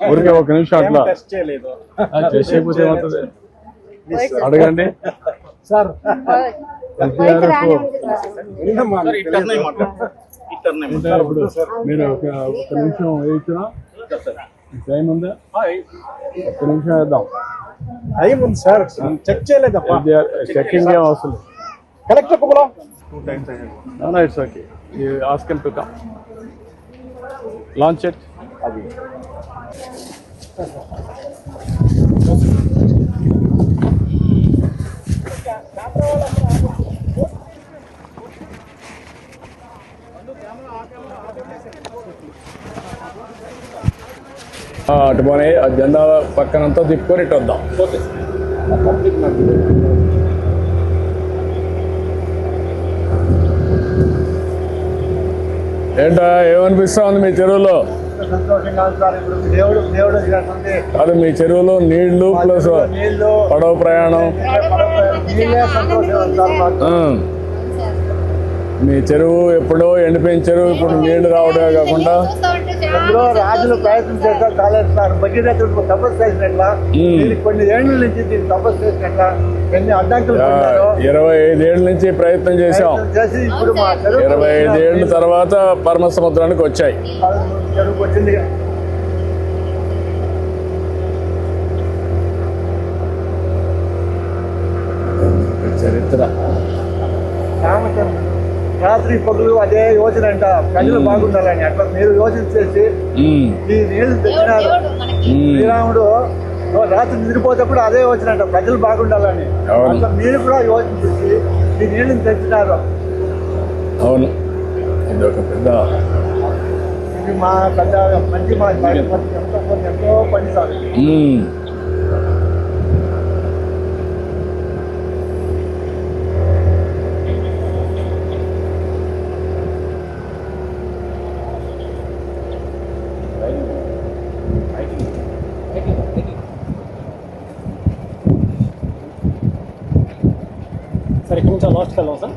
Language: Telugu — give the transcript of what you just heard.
ఊరికే ఒక నిమిషం అట్లా. టెస్ట్ చేసేయకపోతే ఏమవుతుంది? అడగండి. సార్. మీరు ఒక ఒక నిమిషం వేయించిన టైం ఉందా? ఒక్క నిమిషం వేద్దాం. టైం ఉంది సార్ చెక్ చేయలేదప్ప చెక్కింగ్ ఏం అవసరం. కలెక్టర్ కుబలో? No, no, it's okay. You ask him to come. ఆ, అటు పోనీ ఆ జెండా పక్కనంతా తిప్పుకొని ఇటు వద్దాం. ఏంటా ఏమనిపిస్తా ఉంది మీ చెరువులో? సంతోషంగా ఉంది సార్. ఇప్పుడు దేవుడు దేవుడు వచ్చినటువంటి అది మీ చెరువులో నీళ్ళు ప్లస్ నీళ్ళు. పడవ ప్రయాణం. నీళ్ళే. మీ చెరువు ఎప్పుడో ఎండిపోయిన చెరువు ఇప్పుడు నీళ్ళు రావడమే కాకుండా. ఎప్పుడో రాజులు ప్రయత్నం చేస్తారు కాలేదు సార్ భగీరథుడు తపస్సు చేసినట్ల కొన్ని ఏళ్ళ నుంచి దీన్ని తపస్సు చేసినట్ల ఎన్ని అడ్డంకులు ఇరవై ఐదేళ్ళ నుంచి ప్రయత్నం చేశాం. చేసి ఇప్పుడు మా చెరువు ఇరవై ఐదేళ్ళ తర్వాత పరమ సముద్రానికి వచ్చాయి. చెరువుకు వచ్చింది. చరిత్ర. రాత్రి పగులు అదే యోచన అంట. ప్రజలు బాగుండాలని. అట్లా మీరు యోచన చేసి ఉమ్, ఈ నీళ్ళు తెచ్చినారు. శ్రీరాముడు రాత్రి నిద్రపోతేప్పుడు అదే యోచన అంట. ప్రజలు బాగుండాలని. అట్లా మీరు కూడా యోచన చేసి ఈ నీళ్ళని తెచ్చినారు. అవును. ఇది ఒక పెద్ద ఇది మా పెద్ద మంచి మా ఎంతో ఎంతో పని సార్. ఉమ్. సార్ ఇక్కడ నుంచి లాస్ట్ వెళ్దాం సార్